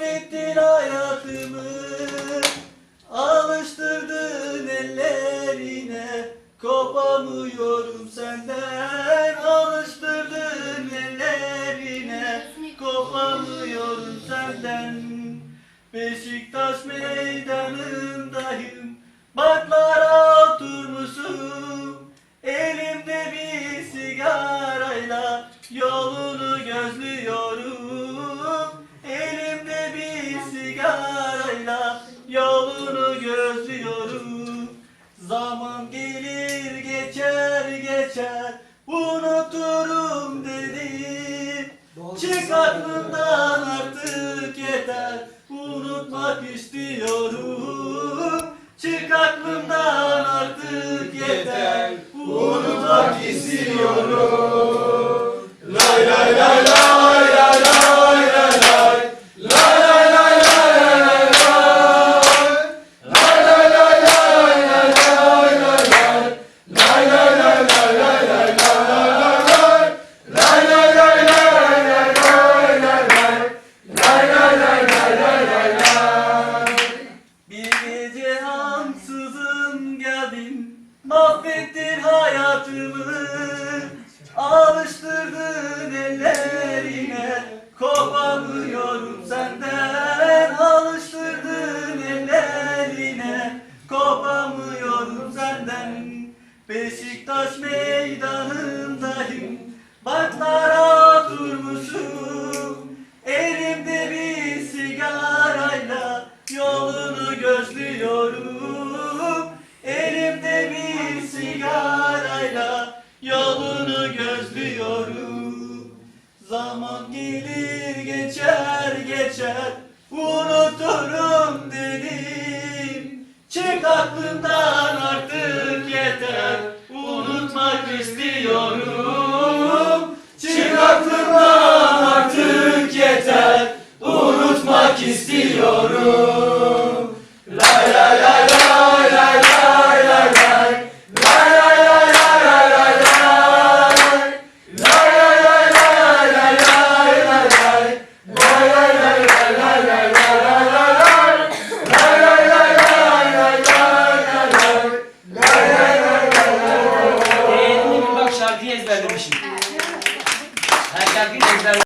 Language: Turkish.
Ettin hayatımı Alıştırdın ellerine. Kopamıyorum senden Alıştırdın ellerine. Kopamıyorum senden. Beşiktaş meydanındayım Baklara oturmuşum. Elimde bir sigarayla Yolunu gözlüyorum Zaman gelir geçer geçer. Unuturum dedim Çık aklımdan artık yeter. Unutmak istiyorum. Çık aklımdan artık yeter. Unutmak istiyorum. Lay lay lay lay lay lay lay lay Lay lay lay lay lay lay Lay lay lay lay lay lay lay Lay lay lay lay lay lay lay Lay lay lay lay lay lay lay Lay lay lay lay lay lay lay Bir gece ansızın geldin Mahvettin hayatımı. Alıştırdın ellerine. Kopamıyorum senden. Alıştırdın ellerine. Kopamıyorum senden. Beşiktaş meydanındayım. Baklara oturmuşum Zaman gelir geçer geçer. Unuturum dedim. Çık aklımdan şarkıyı ezberlemişim. Ha, şarkıyı ezberlemişim.